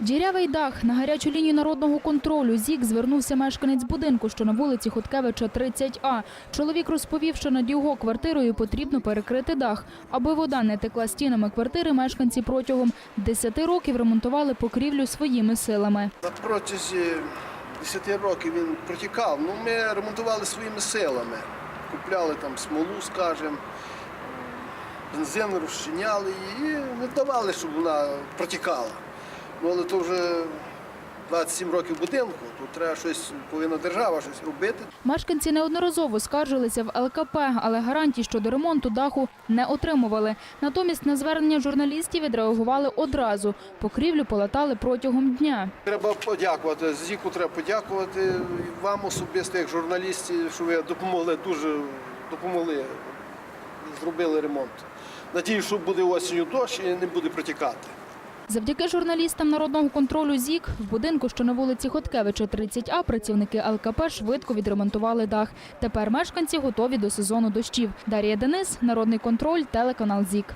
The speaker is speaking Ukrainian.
Дірявий дах на гарячу лінію народного контролю ЗІК звернувся мешканець будинку, що на вулиці Хоткевича 30А. Чоловік розповів, що над його квартирою потрібно перекрити дах. Аби вода не текла стінами квартири, мешканці протягом 10 років ремонтували покрівлю своїми силами. На протязі 10 років він протікав. Ну, ми ремонтували своїми силами. Купляли там смолу, скажімо, бензин розчиняли і не давали, щоб вона протікала. Ну, але то вже 27 років будинку, то треба щось, повинна держава щось робити. Мешканці неодноразово скаржилися в ЛКП, але гарантій щодо ремонту даху не отримували. Натомість на звернення журналістів відреагували одразу. Покрівлю полатали протягом дня. Треба подякувати. Зіку треба подякувати вам особисто, як журналістів, що ви допомогли дуже допомогли, зробили ремонт. Надіюсь, що буде осінню дощ і не буде протікати. Завдяки журналістам народного контролю ЗІК в будинку, що на вулиці Хоткевича 30А, працівники ЛКП швидко відремонтували дах. Тепер мешканці готові до сезону дощів. Дар'я Денис, Народний контроль, телеканал ЗІК.